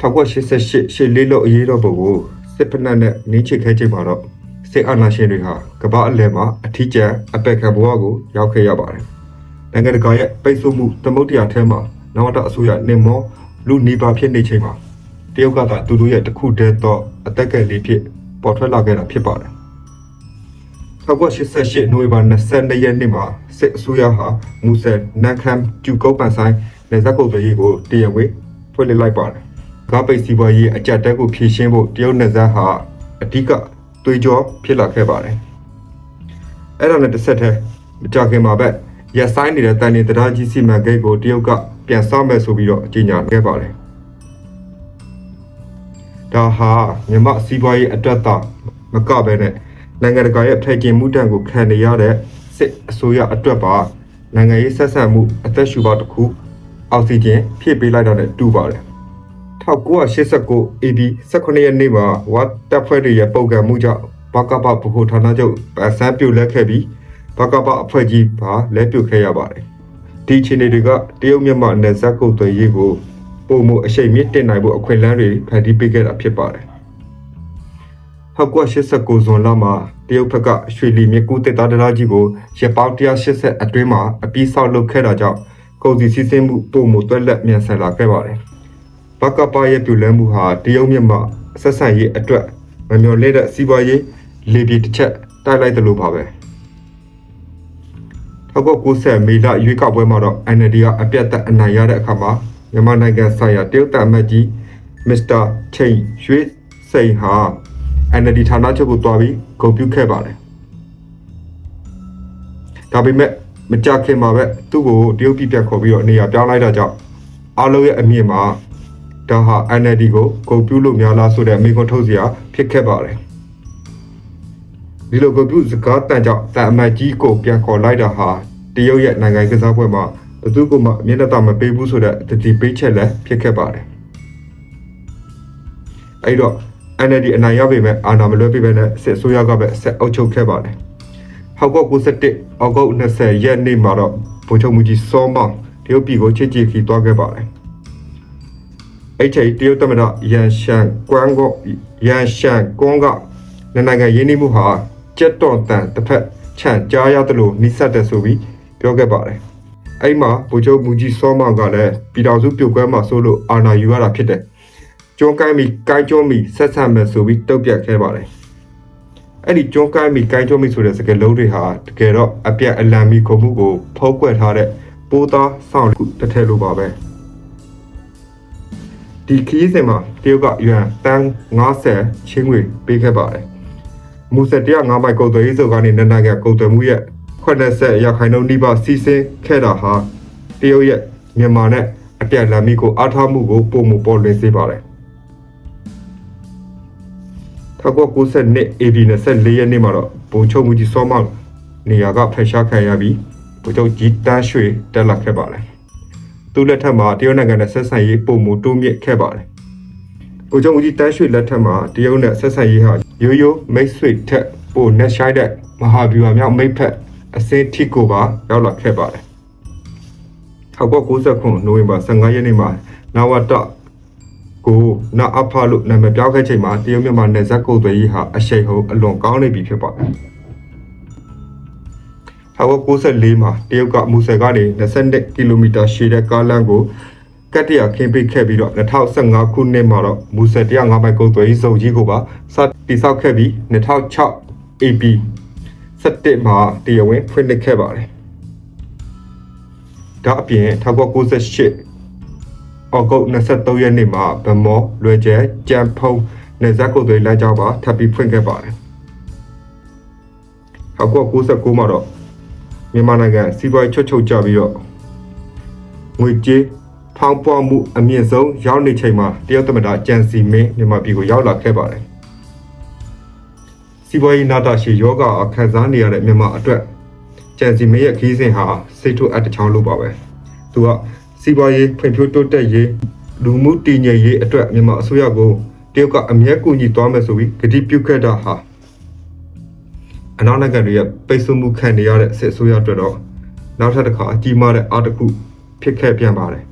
1988ရှေ့လေးလို့အရေးတော်ပုံကိုစစ်ဖက်နဲ့နင်းချစ်ခဲချိန်မှာတော့စစ်အာဏာရှင်တွေဟာကမ္ဘာအလယ်မှာအထီးကျန်အပက်ခံဘဝကိုရောက်ခဲ့ရပါတယ်။နိုင်ငံတကာရဲ့ပိတ်ဆို့မှုသမုတ်တရားထဲမှာနောက်တော့အစိုးရနေမောလူနေပါဖြစ်နေချိန်မှာတရုတ်ကသာသူတို့ရဲ့တစ်ခုတည်းသောအသက်ကယ်လေးဖြစ်ပေါ်ထွက်လာခဲ့တာဖြစ်ပါတယ်။1988နိုဝင်ဘာ22ရက်နေ့မှာစစ်အစိုးရဟာမူဆယ်နန်ခမ်ကျူကုတ်ပန်ဆိုင်နေဇက်ကုတ်တွေကိုတရားဝင်ဖွင့်လှစ်လိုက်ပါတယ်။ ကားပိတ်စီးပွားရေးအကြက်တက်ကိုဖြည့်ရှင်းဖို့တရုတ်နယ်စပ်ဟာအဓိကသွေးကြောဖြစ်လာခဲ့ပါတယ်။အဲ့ဒါနဲ့တစ်ဆက်တည်းမကြခင်မှာပဲရက်ဆိုင်နေတဲ့တန်နေတရားကြီးစီမံကိန်းကိုတရုတ်ကပြန်ဆောက်မယ်ဆိုပြီးတော့ကြေညာခဲ့ပါတယ်။ဒါဟာမြမစီးပွားရေးအတွက်သာမကပဲနဲ့နိုင်ငံတကာရဲ့ဖက်ကျင်မှုတန်ကိုခံနေရတဲ့စစ်အစိုးရအတွက်ပါနိုင်ငံရေးဆက်ဆံမှုအသက်ရှူပါတစ်ခုအောက်ဆီဂျင်ဖြည့်ပေးလိုက်တာနဲ့တူပါတယ် 1989 AB 18ရက်နေ့မှာဝတ်တပ်ဖွဲ့တွေရဲ့ပုံကံမှုကြောင့်ဘကပဗဟိုဌာနချုပ်ပန်ဆန်းပြုတ်လက်ခဲ့ပြီးဘကပအဖွဲ့ကြီးပါလက်ပြုတ်ခဲ့ရပါတယ်ဒီအခြေအနေတွေကတရုတ်မြန်မာနယ်စပ်ကုတ်သွေးရေးကိုပုံမှုအရှိန်မြင့်တင်နိုင်ဖို့အခွင့်အလမ်းတွေဖန်တီးပေးခဲ့တာဖြစ်ပါတယ်1989ဇွန်လမှာတရုတ်ဘက်ကရွှေလီမြကူတက်သားတရားကြီးကိုရပောင်း180အတွင်းမှာအပြီးဆောက်လုပ်ခဲ့တာကြောင့်ကုန်စည်စည်းစိမ်မှုပုံမှုတွက်လက်မြန်ဆန်လာခဲ့ပါတယ်။ ဘကပရဲ့ပြူလဲမှုဟာတရုတ်မြန်မာဆက်ဆံရေးအတွက်မမျှော်လင့်တဲ့စီးပွားရေးလေပြေတစ်ချက်တိုက်လိုက်တယ်လို့ပါပဲ။1990မေလရွေးကောက်ပွဲမှာတော့ NLD ကအပြတ်သက်အနိုင်ရတဲ့အခါမှာမြန်မာနိုင်ငံဆိုင်ရာတရုတ်တပ်အမတ်ကြီးမစ္စတာချိန်ရွှေစိန်ဟာ NLD ဌာနချုပ်ကိုတွားပြီးဂုဏ်ပြုခဲ့ပါတယ်။ဒါပေမဲ့မကြခင်မှာပဲသူ့ကိုတရုတ်ပြည်ပြန်ခေါ်ပြီးတော့နေရာပြောင်းလိုက်တာကြောင့်အားလုံးရဲ့အမြင်မှာ ဒါဟာ NLD ကိုဂုဏ်ပြုလို့များလားဆိုတဲ့မိကွန်းထုတ်စရာဖြစ်ခဲ့ပါတယ်။ဒီလိုဂုဏ်ပြုစကားတန်ကြောင့်တန်အမတ်ကြီးကိုပြန်ခေါ်လိုက်တာဟာတရုတ်ရဲ့နိုင်ငံကစားပွဲမှာဘယ်သူမှမျက်နှာသာမပေးဘူးဆိုတဲ့တတိပေးချက်လည်းဖြစ်ခဲ့ပါတယ်။အဲ့တော့ NLD အနိုင်ရပေမဲ့အာဏာမလွှဲပေးဘဲနဲ့စစ်အစိုးရကပဲဆက်အုပ်ချုပ်ခဲ့ပါတယ်။ဟောက်ကော့91အောက်ကော့20ရက်နေ့မှာတော့ဗိုလ်ချုပ်မူကြီးစောမောင်တရုတ်ပြည်ကိုချစ်ကြည်ခီသွားခဲ့ပါတယ်။ အဲ့ချိန်တရုတ်သမ္မတရန်ရှန်ကွမ်ကောရန်ရှန်ကွန်ကနိုင်ငံရင်းနှီးမှုဟာကြက်တွန်တန်တစ်ဖက်ချန်ကြားရတယ်လို့နှိစက်တယ်ဆိုပြီးပြောခဲ့ပါတယ်။အဲ့မှာဗိုလ်ချုပ်မူကြီးစောမောင်ကလည်းပြည်တော်စုပြုတ်ကွဲမှာဆိုလို့အာဏာယူရတာဖြစ်တယ်။ကျွန်းကိုင်းမီကိုင်းကျွန်းမီဆက်ဆံမယ်ဆိုပြီးတုတ်ပြတ်ခဲ့ပါတယ်အဲ့ဒီကျွန်းကိုင်းမီကိုင်းကျွန်းမီဆိုတဲ့စကားလုံးတွေဟာတကယ်တော့အပြတ်အလံမီခုံမှုကိုဖုံးကွယ်ထားတဲ့ပိုးသားဆောင်တစ်ခုတစ်ထည်လိုပါပဲ ဒီခီးစင်မှာတရုတ်ကရွမ်တန်း90ချင်းငွေပေးခဲ့ပါတယ်မူဆက်105မိုက်ကုတ်သွေးစုပ်ကနေနန္ဒကကုတ်သွေးမှုရဲ့80ရာခိုင်နှုန်းနှိပါစီစဉ်ခဲ့တာဟာတရုတ်ရဲ့မြန်မာနဲ့အပြတ်လမ်းမီကိုအားထားမှုကိုပုံမပေါ်လွင်စေပါတယ်1992 AB 24ရက်နေ့မှာတော့ဗိုလ်ချုပ်မူကြီးစောမောင်နေရာကဖယ်ရှားခံရပြီးဗိုလ်ချုပ်ကြီးတန်းရွှေတက်လာခဲ့ပါတယ်။ သူ့လက်ထက်မှာတရုတ်နိုင်ငံနဲ့ဆက်ဆံရေးပုံမူတိုးမြင့်ခဲ့ပါတယ်။ဗိုလ်ချုပ်မူကြီးတန်းရွှေလက်ထက်မှာတရုတ်နဲ့ဆက်ဆံရေးဟာရိုးရိုးမိတ်ဆွေထက်ပိုနဲ့ရှိုင်းတဲ့မဟာဗျူဟာမြောက်မိတ်ဖက်အစင်းထိကိုပါရောက်လာခဲ့ပါတယ်။1999နိုဝင်ဘာ15ရက်နေ့မှာနဝတကိုနာအဖလို့နာမည်ပြောင်းခဲ့ချိန်မှာတရုတ်မြန်မာနယ်စပ်ကုန်သွယ်ရေးဟာအရှိန်ဟုန်အလွန်ကောင်းနေပြီဖြစ်ပါတယ်။ 1994မှာတရုတ်ကမူဆယ်ကနေ22ကီလိုမီတာရှည်တဲ့ကားလမ်းကိုကတ်တရခင်းပိတ်ခဲ့ပြီးတော့2015ခုနှစ်မှာတော့မူဆယ်105မိုင်ကုန်သွယ်ရေးစုံကြီးကိုပါစတင်ဆောက်ခဲ့ပြီး2006 AP 17မှာတရားဝင်ဖွင့်လှစ်ခဲ့ပါတယ်။ဒါအပြင်1998ဩဂုတ်23ရက်နေ့မှာဗမောလွယ်ကျဲကြံဖုံနေဇက်ကုတ်တွေလမ်းကြောင်းပါထပ်ပြီးဖွင့်ခဲ့ပါတယ်။ဟောက်ကော69မှာတော့ မြန်မာနိုင်ငံစီးပွားရေးချွတ်ချုပ်ကြပြီးတော့ငွေကြေးဖောင်းပွားမှုအမြင့်ဆုံးရောက်နေချိန်မှာတရုတ်သမ္မတကြံစီမင်းမြန်မာပြည်ကိုရောက်လာခဲ့ပါတယ်။စီးပွားရေးနာတာရှည်ယောဂအခန်းစားနေရတဲ့မြန်မာအတွက်ကြံစီမင်းရဲ့ခီးစဉ်ဟာစိတ်ထုအပ်တစ်ချောင်းလို့ပါပဲ။သူကစီးပွားရေးဖွံ့ဖြိုးတိုးတက်ရေးလူမှုတည်ငြိမ်ရေးအတွက်မြန်မာအစိုးရကိုတရုတ်ကအမြဲကူညီသွားမယ်ဆိုပြီးကတိပြုခဲ့တာဟာ အနောက်နိုင်ငံတွေရဲ့ပိတ်ဆို့မှုခံနေရတဲ့စစ်အစိုးရအတွက်တော့နောက်ထပ်တစ်ခါအကြီးမားတဲ့အားတစ်ခုဖြစ်ခဲ့ပြန်ပါတယ်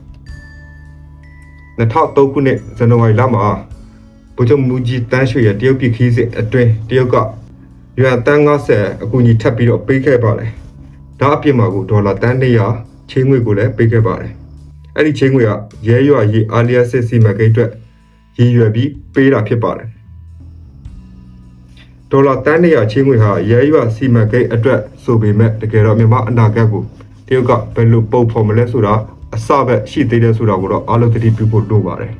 2003ခုနှစ်ဇန်နဝါရီလမှာဗိုလ်ချုပ်မူကြီးတန်းရွှေရဲ့တရုတ်ပြည်ခီးစစ်အတွင်းတရုတ်ကရွာတန်း90အကူအညီထပ်ပြီးတော့ပေးခဲ့ပါတယ်။ဒါအပြင်မှာကိုဒေါ်လာတန်း100ချင်းငွေကိုလည်းပေးခဲ့ပါတယ်။အဲ့ဒီချင်းငွေကရဲရွာရေးအာလီယာစစ်စီမံကိန်းအတွက်ရည်ရွယ်ပြီးပေးတာဖြစ်ပါတယ်။ ဒေါ်လာတန်း100ချင်းငွေဟာရဲရွာစီမံကိန်းအတွက်ဆိုပေမဲ့တကယ်တော့မြန်မာအနာဂတ်ကိုတရုတ်ကဘယ်လိုပုံဖော်မလဲဆိုတာအစပဲရှိသေးတယ်ဆိုတာကိုတော့အားလုံးသတိပြုဖို့လိုပါတယ်။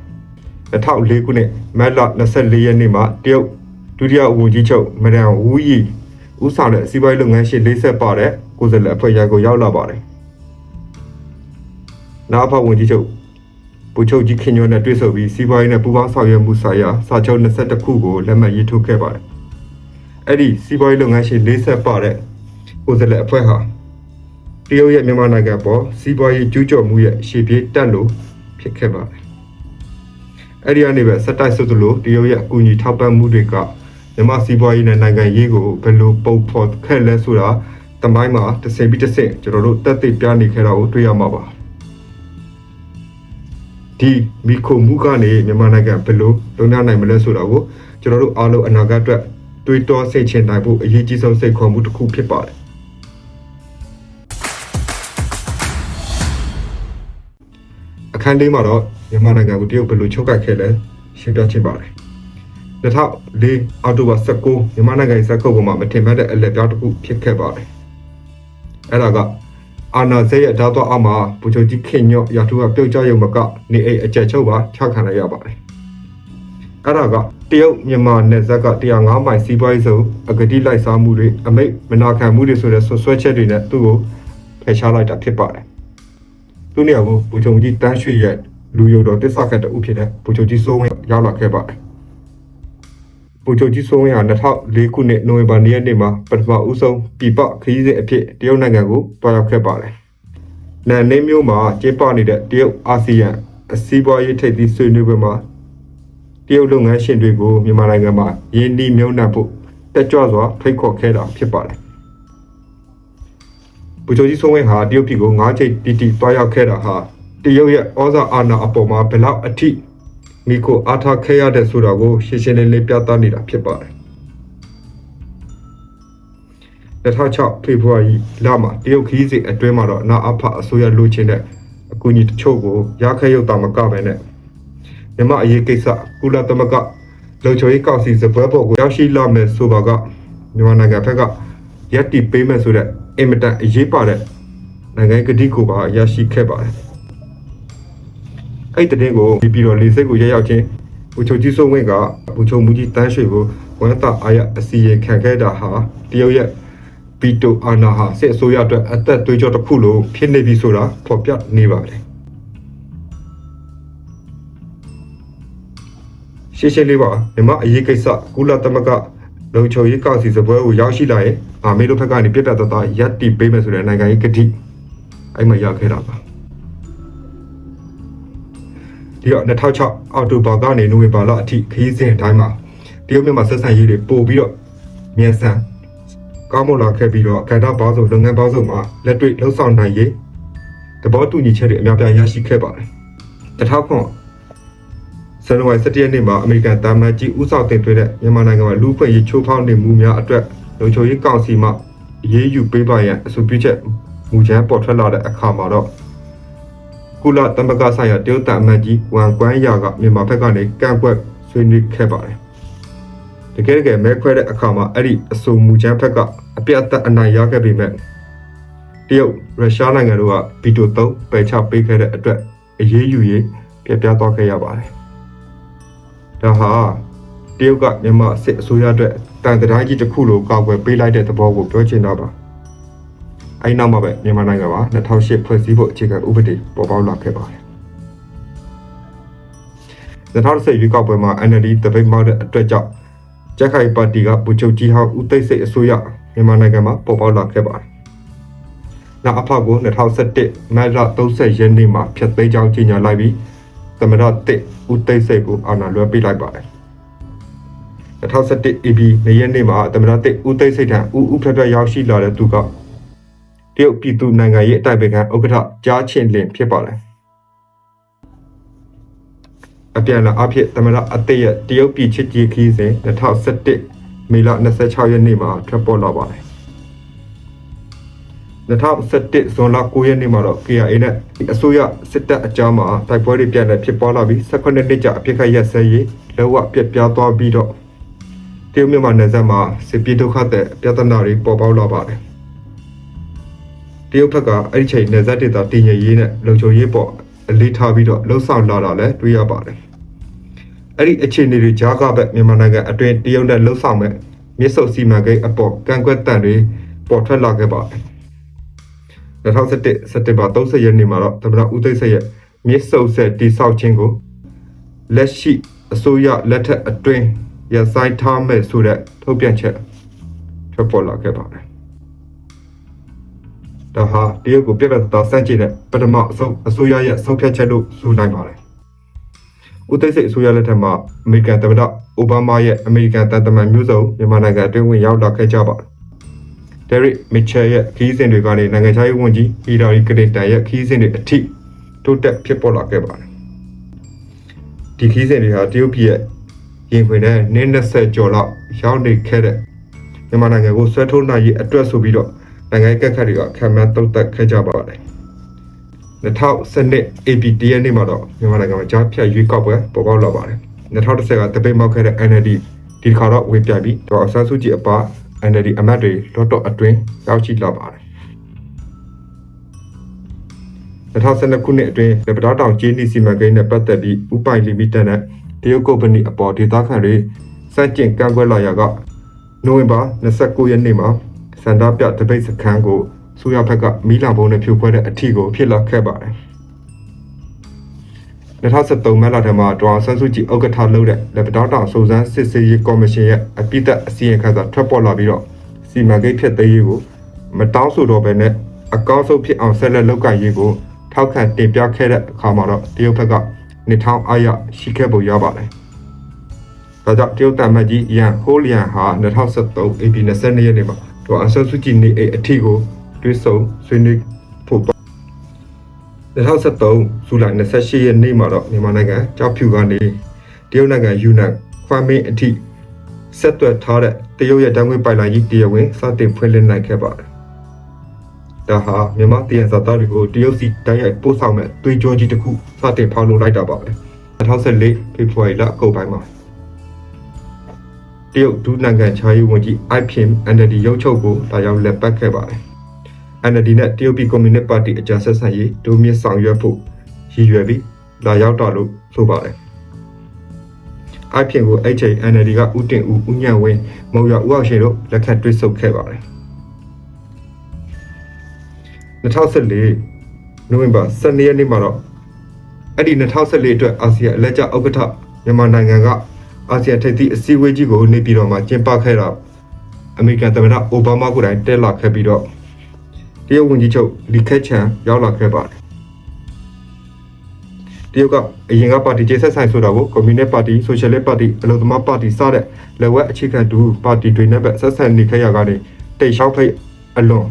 2004ခုနှစ်မတ်လ24ရက်နေ့မှာတရုတ်ဒုတိယဝန်ကြီးချုပ်မဒန်ဝူယီဦးဆောင်တဲ့စီးပွားရေးလုပ်ငန်းရှင်40ပါတဲ့ကိုယ်စားလှယ်အဖွဲ့ရန်ကုန်ရောက်လာပါတယ်။နောက်အဖဝန်ကြီးချုပ်ဗိုလ်ချုပ်ကြီးခင်ညွန်းနဲ့တွေ့ဆုံပြီးစီးပွားရေးနဲ့ပူးပေါင်းဆောင်ရွက်မှုဆိုင်ရာစာချုပ်22ခုကိုလက်မှတ်ရေးထိုးခဲ့ပါတယ်။ အဲ့ဒီစီးပွားရေးလုပ်ငန်းရှင်40ပါတဲ့ကိုယ်စားလှယ်အဖွဲ့ဟာတရုတ်ရဲ့မြန်မာနိုင်ငံပေါ်စီးပွားရေးကျူးကျော်မှုရဲ့ရှေ့ပြေးတက်လို့ဖြစ်ခဲ့ပါတယ်။အဲ့ဒီကနေပဲစက်တိုက်ဆွတ်သလိုတရုတ်ရဲ့အကူအညီထောက်ပံ့မှုတွေကမြန်မာစီးပွားရေးနဲ့နိုင်ငံရေးကိုဘယ်လိုပုံဖော်ခဲ့လဲဆိုတာတမိုင်းမှာတစ်စင်ပြီးတစ်စင်ကျွန်တော်တို့တက်သိပြနေခဲ့တာကိုတွေ့ရမှာပါ။ဒီမီခိုမှုကနေမြန်မာနိုင်ငံဘယ်လိုလုံခြုံနိုင်မလဲဆိုတာကိုကျွန်တော်တို့အားလုံးအနာဂတ်အတွက် တွေးတောစိတ်ချနိုင်ဖို့အရေးကြီးဆုံးစိတ်ခေါ်မှုတစ်ခုဖြစ်ပါတယ်။အခန်းလေးမှာတော့မြန်မာနိုင်ငံကိုတရုတ်ဘယ်လိုချုပ်ကိုက်ခဲ့လဲရှင်းပြချင်ပါတယ်။2004အောက်တိုဘာ19မြန်မာနိုင်ငံရဲ့ဇက်ခုပ်ပေါ်မှာမထင်မှတ်တဲ့အလက်ပြားတစ်ခုဖြစ်ခဲ့ပါတယ်။အဲ့ဒါကအာနာဇက်ရဲ့ဓာတ်တော်အောက်မှာဗိုလ်ချုပ်ကြီးခင်ညော့ရာထူးကပြုတ်ကျရုံမကနေအိတ်အကြက်ချုပ်ပါချခံလိုက်ရပါတယ်။အဲ့ဒါက တရုတ်မြန်မာနယ်ဇက်က105မိုင်စီးပွားရေးစုံအဂတိလိုက်စားမှုတွေအမိတ်မနာခံမှုတွေဆိုတဲ့ဆွဆွဲချက်တွေနဲ့သူ့ကိုဖယ်ရှားလိုက်တာဖြစ်ပါတယ်။သူ့နေရာကိုဗိုလ်ချုပ်ကြီးတန်းရွှေရဲ့လူယုံတော်တစ္ဆခတ်တူဖြစ်တဲ့ဗိုလ်ချုပ်ကြီးစိုးဝင်းရောက်လာခဲ့ပါတယ်။ဗိုလ်ချုပ်ကြီးစိုးဝင်းဟာ2004ခုနှစ်နိုဝင်ဘာလရက်နေ့မှာပထမဦးဆုံးပြည်ပခရီးစဉ်အဖြစ်တရုတ်နိုင်ငံကိုတွားရောက်ခဲ့ပါတယ်။နန်နေမျိုးမှာကျင်းပနေတဲ့တရုတ်အာဆီယံအစည်းအဝေးရေးထိပ်သီးဆွေးနွေးပွဲမှာ တရုတ်လုပ်ငန်းရှင်တွေကိုမြန်မာနိုင်ငံမှာရင်းနှီးမြှုပ်နှံဖို့တက်ကြွစွာဖိတ်ခေါ်ခဲ့တာဖြစ်ပါတယ်။ဗိုလ်ချုပ်ကြီးစိုးဝင်းဟာတရုတ်ပြည်ကို၅ချိန်တီတီတွားရောက်ခဲ့တာဟာတရုတ်ရဲ့ဩဇာအာဏာအပေါ်မှာဘယ်လောက်အထိမိကိုအားထားခဲ့ရတဲ့ဆိုတာကိုရှင်းရှင်းလင်းလင်းပြသနေတာဖြစ်ပါတယ်2006ဖေဖော်ဝါရီလမှာတရုတ်ခီးစဉ်အတွင်းမှာတော့နာအဖအစိုးရလိုချင်တဲ့အကူအညီတချို့ကိုရခဲ့ရုပ်တာမကပဲနဲ့ မြမအရေးကိစ္စကုလသမဂ္ဂလုံခြုံရေးကောင်စီစပွဲပေါ်ကိုရောက်ရှိလာမယ်ဆိုပါကမြန်မာနိုင်ငံဘက်ကရက်တီပေးမယ်ဆိုတဲ့အင်မတန်အရေးပါတဲ့နိုင်ငံကတိကိုပါရရှိခဲ့ပါတယ်အဲ့တဲ့တင်ကိုပြီးတော့လေစိတ်ကိုရရောက်ချင်းဘူချုပ်ကြီးစိုးဝင်းကဘူချုပ်မူကြီးတန်းရွှေကိုဝန်တာအာရအစီရင်ခံခဲ့တာဟာတရုတ်ရဲ့ပီတိုအာနာဟာစစ်အစိုးရအတွက်အသက်သွေးကြောတစ်ခုလိုဖြစ်နေပြီဆိုတာဖော်ပြနေပါတယ် ရှင်းရှင်းလေးပါမြမအရေးကိစ္စကုလသမဂ္ဂလုံခြုံရေးကောင်စီစပွဲကိုရောက်ရှိလာရင်အာမေတို့ဘက်ကနေပြတ်တက်သားရက်တီပေးမယ်ဆိုတဲ့နိုင်ငံရေးကတိအဲ့မှာရခဲ့တာပါဒီတော့2006အောက်တိုဘာကနေနိုဝင်ဘာလအထိခရီးစဉ်အတိုင်းမှာတရုတ်မြန်မာဆက်ဆံရေးတွေပို့ပြီးတော့မြန်ဆန်ကောင်းမွန်လာခဲ့ပြီးတော့ကဏ္ဍပေါင်းစုံလုပ်ငန်းပေါင်းစုံမှာလက်တွေ့လှုပ်ဆောင်နိုင်ရေးသဘောတူညီချက်တွေအများပြားရရှိခဲ့ပါတယ်2000ခု ဇန်နဝါရီ17ရက်နေ့မှာအမေရိကန်တာမန်ကြီးဦးဆောင်တင်သွင်းတဲ့မြန်မာနိုင်ငံမှာလူ့ဖွဲ့ရေးချိုးဖောက်နေမှုများအတွက်လုံခြုံရေးကောင်စီမှအရေးယူပေးပါရန်အဆိုပြုချက်မူချမ်းပေါ်ထွက်လာတဲ့အခါမှာတော့ကုလသမဂ္ဂဆိုင်ရာတရုတ်တအမတ်ကြီးဝမ်ကွမ်းယာကမြန်မာဘက်ကနေကန့်ကွက်ဆွေးနွေးခဲ့ပါတယ်တကယ်တကယ်မဲခွဲတဲ့အခါမှာအဲ့ဒီအဆိုမူချမ်းဘက်ကအပြတ်အသတ်အနိုင်ရခဲ့ပေမဲ့တရုတ်ရုရှားနိုင်ငံတို့ကဗီတိုသုံးပယ်ချပေးခဲ့တဲ့အတွက်အရေးယူရေးပြပြသွားခဲ့ရပါတယ် ဒါဟာတရုတ်ကမြန်မာစစ်အစိုးရအတွက်တန်တရားကြီးတစ်ခုလိုကောက်ွယ်ပေးလိုက်တဲ့သဘောကိုပြောချင်တာပါအဲဒီနောက်မှာပဲမြန်မာနိုင်ငံမှာ2008ဖွဲ့စည်းဖို့အခြေခံဥပဒေပေါ်ပေါက်လာခဲ့ပါတယ်2010ရွေးကောက်ပွဲမှာ NLD တပိတ်မောက်တဲ့အတွက်ကြောင့်ကြက်ခိုင်ပါတီကဗိုလ်ချုပ်ကြီးဟောင်းဦးသိန်းစိတ်အစိုးရမြန်မာနိုင်ငံမှာပေါ်ပေါက်လာခဲ့ပါတယ်နောက်အဖောက်ကို2017မတ်လ30ရက်နေ့မှာဖျက်သိမ်းကြောင်းကြေညာလိုက်ပြီး သမရတစ်ဦးသိန်းစိတ်ကိုအာဏာလွှဲပေးလိုက်ပါတယ်2017 AB နေရက်နေ့မှာသမရတစ်ဦးသိန်းစိတ်ထံဦးဦးဖက်ဖက်ရောက်ရှိလာတဲ့သူကတရုတ်ပြည်သူနိုင်ငံရေးအတိုင်ပင်ခံဥက္ကဋ္ဌကြားချင်းလင်ဖြစ်ပါတယ်အပြန်အလှန်အဖြစ်သမရအသေးရဲ့တရုတ်ပြည်ချစ်ကြည်ခီးစဉ်2017မေလ26ရက်နေ့မှာထွက်ပေါ်လာပါတယ် 2017ဇွန်လ9ရက်နေ့မှာတော့ KIA နဲ့အစိုးရစစ်တပ်အကြားမှာတိုက်ပွဲတွေပြန်လည်ဖြစ်ပွားလာပြီး18နှစ်ကြာအပြစ်ခတ်ရက်စဲရေးလောကပြက်ပြားသွားပြီးတော့တရုတ်မြန်မာနယ်စပ်မှာစစ်ပြေးဒုက္ခတဲ့ပြဿနာတွေပေါ်ပေါက်လာပါတယ်တရုတ်ဘက်ကအဲ့ဒီချိန်နယ်စပ်ဒေသတည်ငြိမ်ရေးနဲ့လုံခြုံရေးပေါ်အလေးထားပြီးတော့လှုံ့ဆော်လာတာလည်းတွေ့ရပါတယ်အဲ့ဒီအခြေအနေတွေကြားကပဲမြန်မာနိုင်ငံအတွင်းတရုတ်နဲ့လှုံ့ဆော်မဲ့မြစ်စုပ်စီမံကိန်းအပေါ်ကန့်ကွက်တန်တွေပေါ်ထွက်လာခဲ့ပါတယ် 2017စက်တင်ဘာ30ရက်နေ့မှာတော့သမ္မတဦးသိန်းစိန်ရဲ့မြစ်စုပ်ဆက်တိဆောက်ခြင်းကိုလက်ရှိအစိုးရလက်ထက်အတွင်းရဆိုင်ထားမဲ့ဆိုတဲ့ထုတ်ပြန်ချက်ထွက်ပေါ်လာခဲ့ပါတယ်။ဒါဟာတရုတ်ကိုပြတ်ပြတ်သားသားစန့်ကျင်တဲ့ပထမအဆုံးအစိုးရရဲ့ဆုံးဖြတ်ချက်လို့ဆိုနိုင်ပါတယ်။ဦးသိန်းစိန်အစိုးရလက်ထက်မှာအမေရိကန်သမ္မတအိုဘားမားရဲ့အမေရိကန်တန်တမန်မျိုးစုံမြန်မာနိုင်ငံအတွင်းဝင်ရောက်လာခဲ့ကြပါတယ်။ Derek Mitchell ရဲ့ခီးစဉ်တွေကနေနိုင်ငံခြားရေးဝန်ကြီး Hillary Clinton ရဲ့ခီးစဉ်တွေအထိတိုးတက်ဖြစ်ပေါ်လာခဲ့ပါတယ်။ဒီခီးစဉ်တွေဟာတရုတ်ပြည်ရဲ့ရင်ခွင်နဲ့နင်း20ကျော်လောက်ရောက်နေခဲ့တဲ့မြန်မာနိုင်ငံကိုဆွဲထုတ်နိုင်ရေးအတွက်ဆိုပြီးတော့နိုင်ငံရေးကက်ခတ်တွေကခံမှန်းတုံ့တက်ခဲ့ကြပါတယ်။2012 AP တရက်နေ့မှာတော့မြန်မာနိုင်ငံမှာကြားဖြတ်ရွေးကောက်ပွဲပေါ်ပေါက်လာပါတယ်။2010ကတပိတ်မောက်ခဲ့တဲ့ NLD ဒီတစ်ခါတော့ဝင်ပြိုင်ပြီးဒေါ်အောင်ဆန်းစုကြည်အပါ NLD အမတ်တွေလော့တော့အတွင်းရောက်ရှိလာပါတယ်2012ခုနှစ်အတွင်းလက်ပတောတောင်ကျေးနီစီမံကိန်းနဲ့ပတ်သက်ပြီးဥပိုင်လီမိတက်နဲ့တရုတ်ကုမ္ပဏီအပေါ်ဒေသခံတွေစန့်ကျင်ကန့်ကွက်လာရာကနိုဝင်ဘာ29ရက်နေ့မှာစန္ဒပြတပိတ်စခန်းကိုဆိုရဘက်ကမီးလောင်ပုံနဲ့ဖြိုခွဲတဲ့အထီကိုဖြစ်လာခဲ့ပါတယ် 2013မတ်လထဲမှာဒေါအောင်ဆန်းစုကြည်ဥက္ကဋ္ဌလုပ်တဲ့လက်ပတောတောင်စုံစမ်းစစ်ဆေးရေးကော်မရှင်ရဲ့အပိသက်အစည်းအဝေးခန်းစာထွက်ပေါ်လာပြီးတော့စီမံကိန်းဖြစ်သေးရေးကိုမတောင်းဆိုတော့ဘဲနဲ့အကောင်းဆုံးဖြစ်အောင်ဆက်လက်လုပ်ကိုင်ရေးကိုထောက်ခံတင်ပြခဲ့တဲ့အခါမှာတော့တရုတ်ဘက်ကနေထောင်အားရရှိခဲ့ပုံရပါတယ်။ဒါကြောင့်တရုတ်တမတ်ကြီးယန်ဟိုလီယန်ဟာ2013 AP 22ရက်နေ့မှာဒေါ်အောင်ဆန်းစုကြည်နေအိမ်အထီကိုတွဲဆုံဆွေးနွေးဖို့ 2013ဇူလိုင်28ရက်နေ့မှာတော့မြန်မာနိုင်ငံကြောက်ဖြူကနေတရုတ်နိုင်ငံယူနန်ခွမ်မင်းအထိဆက်သွယ်ထားတဲ့တရုတ်ရဲ့တံငွေပိုင်လိုင်းကြီးတရားဝင်စတင်ဖွင့်လှစ်နိုင်ခဲ့ပါတယ်။ဒါဟာမြန်မာတည်ရဇာတာတွေကိုတရုတ်စီတိုက်ရိုက်ပို့ဆောင်မဲ့သွေးကြောကြီးတစ်ခုစတင်ဖောက်လို့လိုက်တာပါပဲ။2014ဖေဖော်ဝါရီလအကုန်ပိုင်းမှာတရုတ်ဒုနိုင်ငံခြားရေးဝန်ကြီးအိုက်ဖင် NLD ရုပ်ချုပ်ကိုလာရောက်လက်ပတ်ခဲ့ပါတယ်။ NLD နဲ့တရုတ်ပြည်ကွန်မြူနစ်ပါတီအကြံဆက်ဆံရေးဒုမြင့်ဆောင်ရွက်ဖို့ရည်ရွယ်ပြီးလာရောက်တာလို့ဆိုပါတယ်။အိုက်ဖင်ကိုအဲ့ချိန် NLD ကဥတင်ဦးဦးညံဝင်းမုံရဦးအောင်ရှင်တို့လက်ခံတွဲဆုပ်ခဲ့ပါတယ်။2014နိုဝင်ဘာ12ရက်နေ့မှာတော့အဲ့ဒီ2014အတွက်အာဆီယံအလက်ကျဥက္ကဋ္ဌမြန်မာနိုင်ငံကအာဆီယံထိပ်သီးအစည်းအဝေးကြီးကိုနေပြည်တော်မှာကျင်းပခဲ့တာအမေရိကန်သမ္မတအိုဘားမားကိုယ်တိုင်တက်လာခဲ့ပြီးတော့ တရုတ်ဝန်ကြီးချုပ်လီခက်ချန်ရောက်လာခဲ့ပါတယ်တရုတ်ကအရင်ကပါတီကျေဆက်ဆိုင်ဆိုတာကိုကွန်မြူနစ်ပါတီဆိုရှယ်လစ်ပါတီအလုံသမားပါတီစတဲ့လက်ဝက်အခြေခံတူပါတီတွေနဲ့ပဲဆက်ဆံနေခဲ့ရကနေတိတ်လျှောက်ဖိတ်အလွန်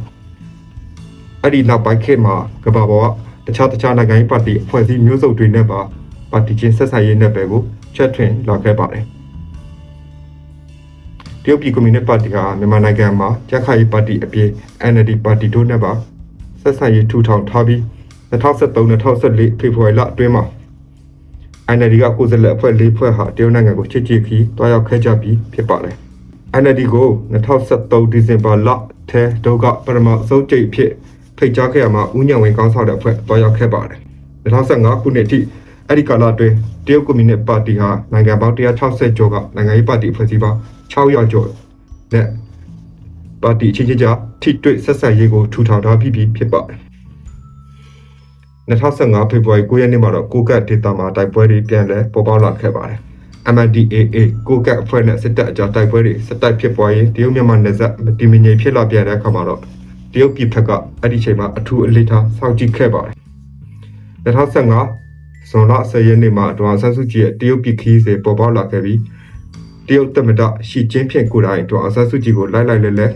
အဲ့ဒီနောက်ပိုင်းခေတ်မှာကမ္ဘာပေါ်ကတခြားတခြားနိုင်ငံရေးပါတီအဖွဲ့အစည်းမျိုးစုံတွေနဲ့ပါပါတီချင်းဆက်ဆံရေးနဲ့ပဲကိုချက်ထွင်လာခဲ့ပါတယ် တရုတ်ပြည်ကွန်မြူနစ်ပါတီကမြန်မာနိုင်ငံမှာကြက်ခိုင်ပါတီအပြင် NLD ပါတီတို့နဲ့ပါဆက်ဆံရေးထူထောင်ထားပြီး2013-2014ဖေဖော်ဝါရီလအတွင်းမှာ NLD ကကိုယ်စားလှယ်အဖွဲ့၄ဖွဲ့ဟာတရုတ်နိုင်ငံကိုချစ်ချစ်ခီးတွားရောက်ခဲ့ကြပြီးဖြစ်ပါတယ်။ NLD ကို2013ဒီဇင်ဘာလထဲဒုကပရမအစုပ်ကျိတ်ဖြစ်ဖိတ်ကြားခဲ့ရမှာဦးညံဝင်းကောင်းဆောင်တဲ့အဖွဲ့တွားရောက်ခဲ့ပါတယ်။2015ခုနှစ်အထိအဲ့ဒီကာလအတွင်းတရုတ်ကွန်မြူနစ်ပါတီဟာနိုင်ငံပေါင်း160ကျော်ကနိုင်ငံရေးပါတီဖွဲ့စည်းပေါင်း 600ကျော်နဲ့ပါတီချင်းချင်းကြားထိတွေ့ဆက်ဆံရေးကိုထူထောင်ထားပြီးဖြစ်ပါတယ်။2015ဖေဖော်ဝါရီ9ရက်နေ့မှာတော့ကိုကတ်ဒေတာမှာတိုက်ပွဲတွေပြန်လည်ပေါ်ပေါက်လာခဲ့ပါတယ်။ MNDAA ကိုကတ်အဖွဲ့နဲ့စစ်တပ်အကြားတိုက်ပွဲတွေစတိုက်ဖြစ်ပွားရင်တရုတ်မြန်မာနယ်စပ်မတည်မငြိမ်ဖြစ်လာပြန်တဲ့အခါမှာတော့တရုတ်ပြည်ဘက်ကအဲ့ဒီချိန်မှာအထူးအလေးထားစောင့်ကြည့်ခဲ့ပါတယ်။2015ဇွန်လ10ရက်နေ့မှာဒေါ်ဆန်းစုကြည်ရဲ့တရုတ်ပြည်ခီးစဉ်ပေါ်ပေါက်လာခဲ့ပြီး တရုတ်သမ္မတရှီကျင်းဖျင်ကိုယ်တိုင်ဒေါ်ဆန်းစုကြည်ကိုလိုက်လိုက်လဲလဲ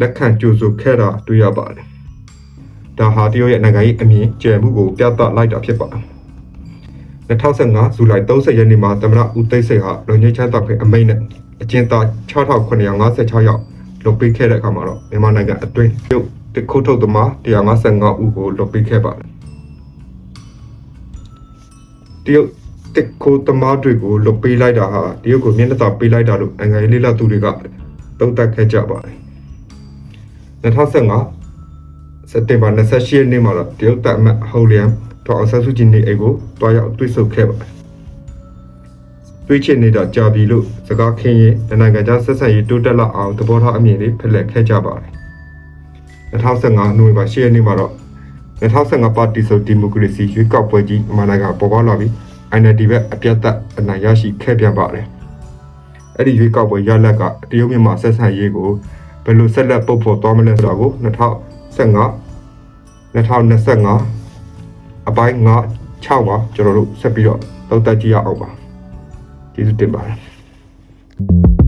လက်ခံကြိုဆိုခဲ့တာတွေ့ရပါတယ်။ဒါဟာတရုတ်ရဲ့နိုင်ငံရေးအမြင်ကျယ်မှုကိုပြသလိုက်တာဖြစ်ပါတယ်။2015ဇူလိုင်30ရက်နေ့မှာသမ္မတဦးသိန်းစိန်ဟာလုံခြုံရေးချမ်းသာခွင့်အမိန့်နဲ့အကျဉ်းသား6956ယောက်လွတ်ပေးခဲ့တဲ့အခါမှာတော့မြန်မာနိုင်ငံအတွင်းရုပ်တခုထုတ်သမား155ဦးကိုလွတ်ပေးခဲ့ပါတယ်တရုတ် တစ်ခိုသမားတွေကိုလွတ်ပေးလိုက်တာဟာတရုတ်ကိုမျက်နှာသာပေးလိုက်တာလို့နိုင်ငံရေးလေးလာသူတွေကသုံးသပ်ခဲ့ကြပါတယ်2015စက်တင်ဘာ28ရက်နေ့မှာတော့တရုတ်တပ်အမတ်ဟော်လျန်တော်အောင်ဆန်းစုကြည်နေအိမ်ကိုတွားရောက်တွေ့ဆုံခဲ့ပါတယ်။တွေ့ချင်နေတာကြာပြီလို့စကားခင်းရင်နိုင်ငံခြားဆက်ဆံရေးတိုးတက်လာအောင်သဘောထားအမြင်တွေဖလှယ်ခဲ့ကြပါတယ်။2015နိုဝင်ဘာ10ရက်နေ့မှာတော့2015ပါတီဆိုဒီမိုကရေစီရွေးကောက်ပွဲကြီးမြန်မာနိုင်ငံပေါ်ပေါက်လာပြီး NLD ဘက်အပြတ်သက်အနိုင်ရရှိခဲ့ပြန်ပါတယ်။အဲ့ဒီရွေးကောက်ပွဲရလက်ကတရုတ်မြန်မာဆက်ဆံရေးကိုဘယ်လိုဆက်လက်ပုတ်ဖော်သွားမလဲဆိုတာကို2015 2025အပိုင်း9 6ပါကျွန်တော်တို့ဆက်ပြီးတော့တောက်တက်ကြည့်ရအောင်ပါကျေးဇူးတင်ပါတယ်